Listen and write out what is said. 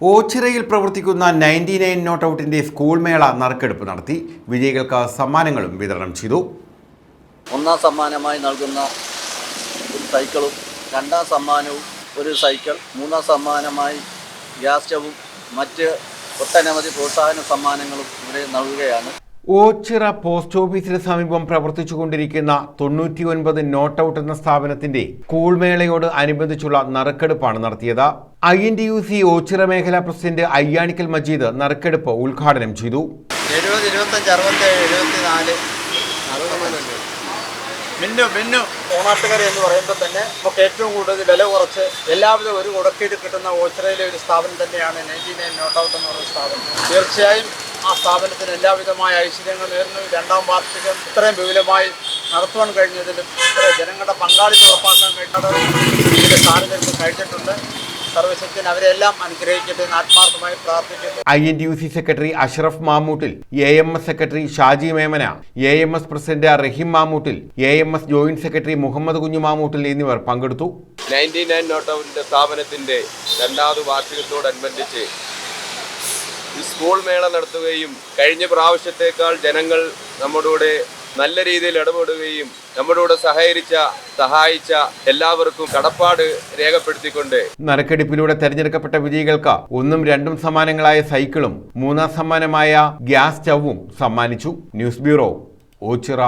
ഓച്ചിറയിൽ പ്രവർത്തിക്കുന്ന ninety nine not ഔട്ടിന്റെ school മേള നറുക്കെടുപ്പ് നടത്തി വിജയികൾക്ക് സമ്മാനങ്ങളും വിതരണം ചെയ്തു. ഒന്നാം സമ്മാനമായി നൽകുന്ന സൈക്കിളും രണ്ടാം സമ്മാനവും ഒരു സൈക്കിൾ മൂന്നാം സമ്മാനമായി ഗ്യാസ് സ്റ്റവും മറ്റ് ഒട്ടനവധി പ്രോത്സാഹന സമ്മാനങ്ങളും ഇവിടെ നൽകുകയാണ്. ഓച്ചിറ പോസ്റ്റ് ഓഫീസിന് സമീപം പ്രവർത്തിച്ചുകൊണ്ടിരിക്കുന്ന തൊണ്ണൂറ്റി ഒൻപത് നോട്ട് ഔട്ട് എന്ന സ്ഥാപനത്തിന്റെ കൂൾമേളയോട് അനുബന്ധിച്ചുള്ള നറുക്കെടുപ്പാണ് നടത്തിയത്. I N T U C Ochira മേഖലാ പ്രസിഡന്റ് അയ്യാണിക്കൽ മജീദ് നറുക്കെടുപ്പ് ഉദ്ഘാടനം ചെയ്തു. എഴുപത് ഇരുപത്തഞ്ച് അറുപത്തേഴ് മിന്നു മിന്നു. ഓണാട്ടുകര എന്ന് പറയുമ്പോൾ തന്നെ നമുക്ക് ഏറ്റവും കൂടുതൽ വില കുറച്ച് എല്ലാവിധ ഒരു ഉടക്കീട് കിട്ടുന്ന ഓച്ചിറയിലെ ഒരു സ്ഥാപനം തന്നെയാണ് നയന്റി നയൻ നോട്ട് ഔട്ട് എന്ന് പറയുന്ന സ്ഥാപനം. തീർച്ചയായും ആ സ്ഥാപനത്തിന് എല്ലാവിധമായ ഐശ്വര്യങ്ങൾ നേർന്നു രണ്ടാം വാർഷികം ഇത്രയും വിപുലമായി നടത്തുവാൻ കഴിഞ്ഞതിലും ഇത്ര ജനങ്ങളുടെ പങ്കാളിത്തം ഉറപ്പാക്കാൻ കഴിഞ്ഞത് ഇതിന്റെ സാറിന് കഴിഞ്ഞിട്ടുണ്ട്. I N T U C secretary Ashraf Mamoottil A M S secretary Shaji Memana A M S president Rahim Mamoottil A M S joint secretary Muhammad Kunju Mamoottil എന്നിവർ പങ്കെടുത്തു. നയന്റി നയൻ നോട്ട് സ്ഥാപനത്തിന്റെ രണ്ടാമത് വാർഷികത്തോടനുബന്ധിച്ച് school മേള നടത്തുകയും കഴിഞ്ഞ പ്രാവശ്യത്തേക്കാൾ ജനങ്ങൾ നമ്മുടെ നല്ല രീതിയിൽ ഇടപെടുകയും നമ്മുടെ കൂടെ സഹകരിച്ച സഹായിച്ച എല്ലാവർക്കും കടപ്പാട് രേഖപ്പെടുത്തിക്കൊണ്ട് നറുക്കെടുപ്പിലൂടെ തെരഞ്ഞെടുക്കപ്പെട്ട വിജയികൾക്ക് ഒന്നും രണ്ടും സമ്മാനങ്ങളായ സൈക്കിളും മൂന്നാം സമ്മാനമായ ഗ്യാസ് സ്റ്റവും സമ്മാനിച്ചു. News bureau Ochira.